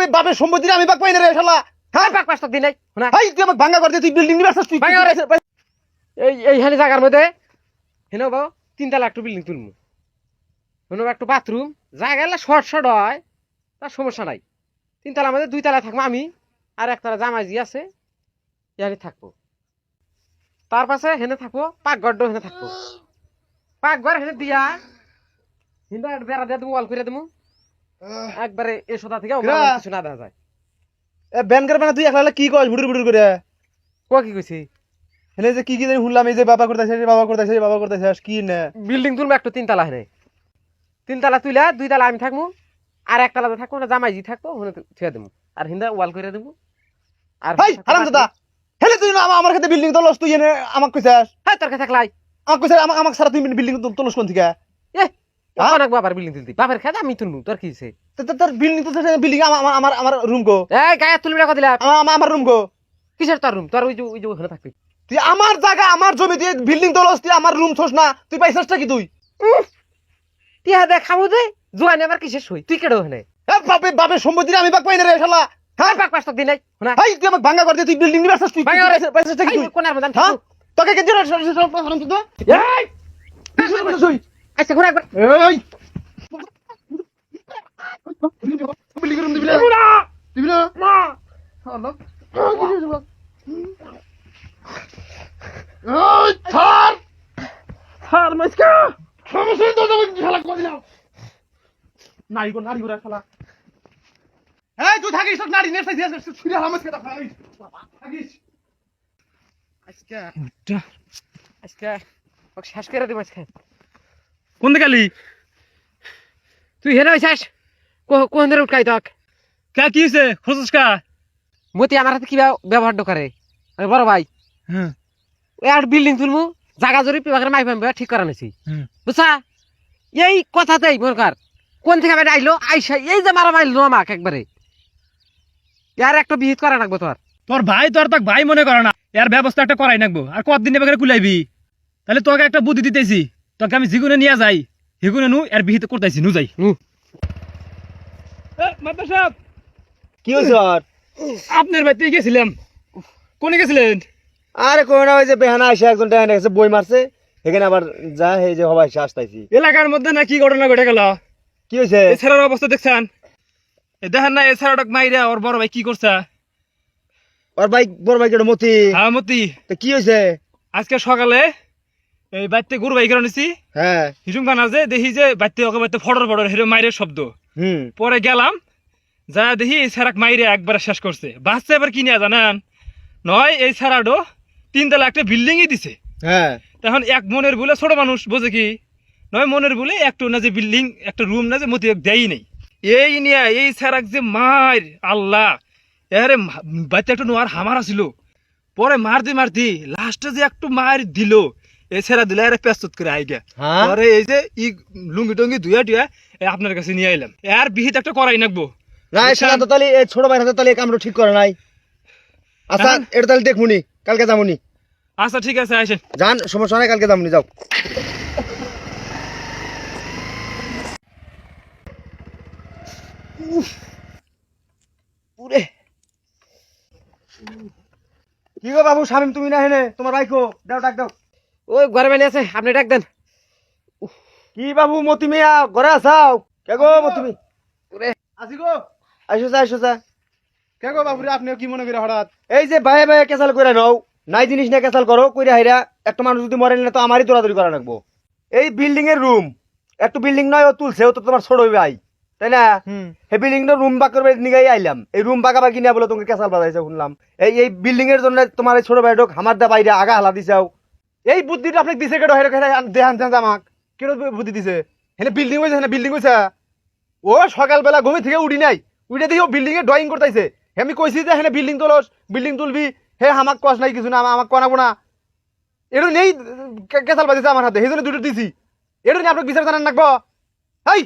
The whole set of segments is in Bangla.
বাপে বাপের সম্পত্তি আমি বাক পাই না রে শালা। হ্যাঁ? পাক পাঁচটা দিন নাই। হাই তুই আমাকে ভাঙ্গা করে দে তুই বিল্ডিং নিবাস তুই ভাঙা করে। এই এইখানে জায়গার মধ্যে। হেন বাবু তিনতলা একটু বিল্ডিং তুলমু। হেন একটু বাথরুম জায়গা শর্ট শর্ট হয় তার সমস্যা নাই। তিনতলার মধ্যে দুই তলা থাকব আমি আর একতলা জামাইজি আছে এখানে থাকব। তার পাশে হেনে থাকব পাকঘরটাও হেনে থাকব। পাকঘর হেনে দিয়া হিন্দা বেড়া দিয়ে দেবো ওয়াল করে দেবো। একবারে এ সোদা থেকে কিছু না দেখা যায়। এ ব্যান করে মানে তুই একলা কি কস? বুড়ুর বুড়ুর করে। ক কি কইছি? হেলে যে কি কি জানি শুনলাম এই যে বাবা করতেছে বাবা করতেছে বাবা করতেছে কি না? বিল্ডিং তুলবো একটু তিনতলা হেনে। তিনতলা তুইলা দুই তালা আমি থাকব আর একতলাতে থাকব না জামাইজি থাকব ওখানে থুয়ে দেবো। আর হিন্দা ওয়াল করে দেবো। আর হাই হারাম দাদা হেলে তুই না আমা- আমার কাছে বিল্ডিং তোলস তুই এনে আমাকে কইছাস? হ্যাঁ তোর কাছে থাকলাই আমাকে কইছাস আমাকে আমাকে সারা তুই বিল্ডিং তোলস কোন থেকে? অনেক বাবার বিল্ডিং তুলতি? বাবার খেতে আমি তুলবো তোর কি হইছে? তোর বিল্ডিং তো বিল্ডিং আমার আমার- আমার রুম গো। এই গায়ে তুলবি রাখো দিলা আমার আমার- রুম গো। কিসের তোর রুম তোর ওই যে ওই যে ওখানে থাকবি। তুই আমার জায়গা আমার জমি দিয়ে বিল্ডিং তোলস তুই আমার রুম ছোস না। তুই পাইছাসটা কি তুই? টিয়া দেখ খামু দে জোয়ানি আবার কিসের সই? তুই কেডো ওখানে? বাপে বাপের সম্পত্তি আমি বাক পাই না রে শালা। হ্যাঁ? পাক পাঁচটা দিন নাই হাই তুই আমাকে ভাঙ্গা করে তুই বিল্ডিং নিবাস তুই? ভাঙা করে। পাইছাসটা কি তুই? কোনার মধ্যে হ্যাঁ? তোকে কে জোরে হারাম দাদা এই তুই আচ্ছা ঘুরে একবার এই! বিল্ডিং রুম দিবি না দিবি না না আল্লাহ এই থার থার মাইসকা! সমস্যা তো যাবে খেলা করে দিলাম। নারী গো নারী গো খেলা। এই তুই থাকিস তো নারী নেট সাইজ ছুরি হামাস কেটা থাকিস থাকিস। আজকে আজকে ওকে শেষ করে দিব আজকে। কোন দিকে আলি তুই হেনে হইছিস কোন ধরে উঠকাই তক? কা কি হয়েছে খোঁজস কা? মতি আমার হাতে কি ব্যব- ব্যবহার করে আরে বড় ভাই। হ্যাঁ। আর বিল্ডিং তুলমু জাগা জরি পিবাকের মাই পাম্পে ঠিক করা নিছি। হুম। বুঝছা? এই কথাতেই কর কোন থেকে বেটা আইলো আইসা এই যে মারা মাইলো আমাকে একবারে। ইয়ার একটা বিহিত করা লাগবো তোর। তোর ভাই তোর তাক ভাই মনে করে না এর ব্যবস্থা একটা করাই নাকবো আর কতদিন এবার কুলাইবি? তাহলে তোকে একটা বুদ্ধি দিতেছি। তোকে আমি যেগুনে নিয়ে যাই সেগুনে নু এর বিহিত করতেছি নু যাই। মাতা সাহেব। কি হইছে আর আপনার বাড়িতে গেছিলাম। কোনে গেছিলেন? আরে কোন ওই যে বেহানা আসে একজন ডাইনে গেছে বই মারছে। এখানে আবার যা এই যে হবাই আসতাইছি। এলাকার মধ্যে না কি ঘটনা ঘটে গেল? কি হইছে? এছাড়ার অবস্থা দেখছেন? এ দেখেন না এছাড়া মাইরা ওর বড় ভাই কি করছে? ওর বাইক বড় এটা মতি? হ্যাঁ মতি। তো কি হইছে? আজকে সকালে এই বাড়িতে গরু বাই করে নিছি। হ্যাঁ। হিসুম খানা যে দেখি যে বাড়িতে ওকে বাড়িতে ফটর ফটর হেরে মাইরের শব্দ। হুম। পরে গেলাম যা দেখি এই সারাক মাইরে একবার শেষ করছে। বাচ্চা এবার কি নিয়ে জানেন? নয় এই সারাডো তিনতলা একটা বিল্ডিংই দিছে। হ্যাঁ। তখন এক মনের বলে ছোট মানুষ বোঝে কি? নয় মনের বলে একটু না যে বিল্ডিং একটা রুম না যে মতি দেয়ই নেই। এই নিয়ে এই সারাক যে মার আল্লাহ। এরে বাচ্চা একটু নোয়ার হামার আসিল পরে মারতে মারতি লাস্টে যে একটু মার দিল। সেরা দিলে এর পেস্তুত করে আইগা। হ্যাঁ? পরে এই যে ই লুঙ্গি টুঙ্গি ধুয়া টুয়া আপনার কাছে নিয়ে আইলাম। আর বিহিত একটা করাই নাকবো। না তো তাহলে এই ছোট ভাইয়ের হাতে তাহলে কামটা ঠিক করে নাই। আচ্ছা হ্যাঁ। এটা তাহলে দেখমুনি কালকে যামুনি। আচ্ছা ঠিক আছে আসেন। যান সমস্যা নাই কালকে যামুনি যাও। পুরে। কি গো বাবু শামিম তুমি না হেনে তোমার ভাইকো দাও ডাক দাও। ওই ঘরে বানি আছে আপনি ডাক দেন। কি বাবু মতি মিয়া ঘরে আসাও কে গো মতি ওরে। আসি গো। আইসো যা আইসো যা। কে গো বাবু রে আপনিও কি মনে করে হঠাৎ? এই যে ভাই ভাই কেসাল করে নাও নাই জিনিস না কেসাল করো কইরা হাইরা একটা মানুষ যদি মরে নিলে তো আমারই দৌড়াদৌড়ি করা লাগবো। এই বিল্ডিং এর রুম একটু বিল্ডিং নয় ও তুলছে ও তো তোমার ছোট ভাই তাই না? এই বিল্ডিং এর রুম বাক করবে নিগাই আইলাম। এই রুম বাঁকা বাকি নিয়ে বলে তোমাকে কেসাল বাজাইছে শুনলাম। এই এই বিল্ডিং এর জন্য তোমার এই ছোট ভাই ঢোক হামার দা বাইরে আগা হালা দিছাও এই বুদ্ধিটা আপনাকে দিছে কেটো হেরে দেহান দেহান আমাক। কেটো বুদ্ধি দিছে? হেনে বিল্ডিং হয়েছে হেনে বিল্ডিং হয়েছে ও সকালবেলা ঘুমে থেকে উঠি নাই। উঠে দেখি ও বিল্ডিং এ ড্রয়িং করতেছে আমি কইছি যে, হেনে বিল্ডিং তোলস বিল্ডিং তুলবি। হে আমাক কস নাই কিছু না, আমা- আমাক কনাবো না এটা নেই কেসাল বাজিছে আমার হাতে। সেই জন্য দুটো দিছি। এটা নিয়ে আপনাকে বিচার জানান রাখব হাই!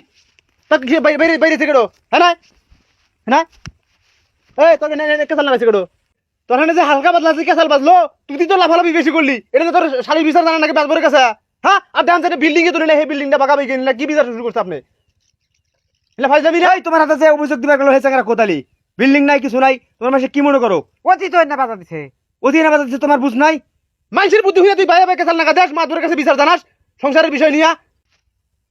কি বাইরে বাইরে থেকে হ্যাঁ না হ্যাঁ এই, তোকে নে- নে- কেসাল লাগাইছে কেটো তোর যে হালকা বাজলা আছে কেসাল বাজলো তুই তো লাফালাফি বেশি করলি। এটা তো তোর শাড়ি বিচার জানান নাকি বাজবরের কাছে হ্যাঁ? আর দেখান সেটা বিল্ডিং এ তুলে সেই বিল্ডিংটা বাঁকা বাইকে কি বিচার শুরু করছে আপনি? এলা ভাই যাবি রে তোমার হাতে যে অভিযোগ দিবা গেল হয়েছে কোতালি বিল্ডিং নাই কিছু নাই তোমার মাসে কি মনে করো? অতি তো না বাধা দিছে। অধীনে বাধা দিচ্ছে তোমার বুঝ নাই? মানুষের বুদ্ধি হইয়া তুই বাইরে বাইরে কেসাল নাকা দেশ মাদুরের কাছে বিচার জানাস সংসারের বিষয় নিয়া।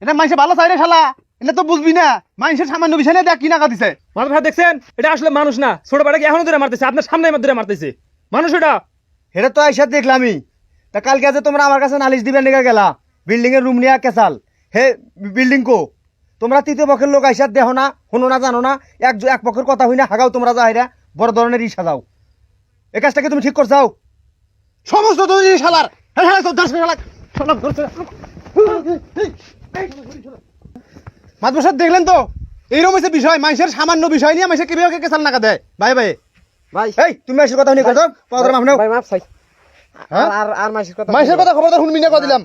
এটা মানুষে ভালো চাই রে শালা। এটা তো বুঝবি না। মানুষের সামান্য বিষয় নিয়ে দেখ কি নাকা দিছে। মাদুর ভাই দেখছেন? এটা আসলে মানুষ না। ছোট বাড়াকে এখনও ধরে মারতেছে? আপনার সামনে আমার ধরে মারতেছে। মানুষ এটা? এটা তো আইসার দেখলামই। তা কালকে যে তোমরা আমার কাছে নালিশ দিবেন নিকা গেলা। বিল্ডিং এর রুম নিয়ে কেসাল। হে বিল্ডিং কো? তোমরা তৃতীয় পক্ষের লোক আইসার দেখো না শুনো না জানো না। এক এক পক্ষের কথা হই না হাগাও তোমরা যা যাইরা বড় ধরনের ই সাজাও এই কাজটাকে তুমি ঠিক করছাও সমস্ত তো এই শালার। হ্যাঁ হ্যাঁ দশ শালা শালা ধরছে। মাদ্রাসার দেখলেন তো? এইরকম হচ্ছে বিষয় মানুষের সামান্য বিষয় নিয়ে মানুষের কীভাবে কেসাল নাকা দেয়? ভাই ভাই। ভাই। এই তুমি মানুষের কথা শুনি কথা মাফ নাও। ভাই মাপ চাই। হ্যাঁ? আর আর মাসের কথা মানুষের কথা খবরদার শুনবি না কথা দিলাম